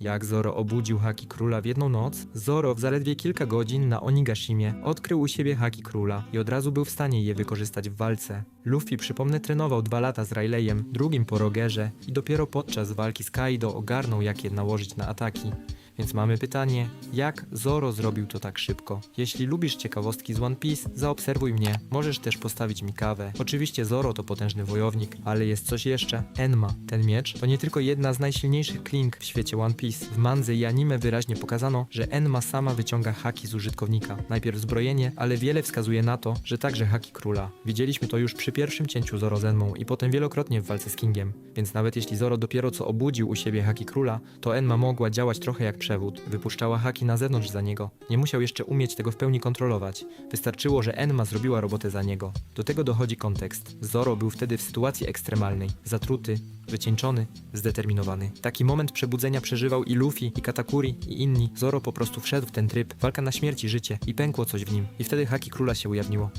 Jak Zoro obudził Haki Króla w jedną noc, Zoro w zaledwie kilka godzin na Onigashimie odkrył u siebie Haki Króla i od razu był w stanie je wykorzystać w walce. Luffy, przypomnę, trenował dwa lata z Rileyem, drugim po Rogerze i dopiero podczas walki z Kaido ogarnął jak je nałożyć na ataki. Więc mamy pytanie, jak Zoro zrobił to tak szybko? Jeśli lubisz ciekawostki z One Piece, zaobserwuj mnie. Możesz też postawić mi kawę. Oczywiście Zoro to potężny wojownik, ale jest coś jeszcze. Enma. Ten miecz to nie tylko jedna z najsilniejszych kling w świecie One Piece. W mandze i anime wyraźnie pokazano, że Enma sama wyciąga haki z użytkownika. Najpierw zbrojenie, ale wiele wskazuje na to, że także haki króla. Widzieliśmy to już przy pierwszym cięciu Zoro z Enmą i potem wielokrotnie w walce z Kingiem. Więc nawet jeśli Zoro dopiero co obudził u siebie haki króla, to Enma mogła działać trochę jak przewód. Wypuszczała haki na zewnątrz za niego. Nie musiał jeszcze umieć tego w pełni kontrolować. Wystarczyło, że Enma zrobiła robotę za niego. Do tego dochodzi kontekst. Zoro był wtedy w sytuacji ekstremalnej. Zatruty, wycieńczony, zdeterminowany. Taki moment przebudzenia przeżywał i Luffy, i Katakuri, i inni. Zoro po prostu wszedł w ten tryb. Walka na śmierć i życie. I pękło coś w nim. I wtedy haki króla się ujawniło.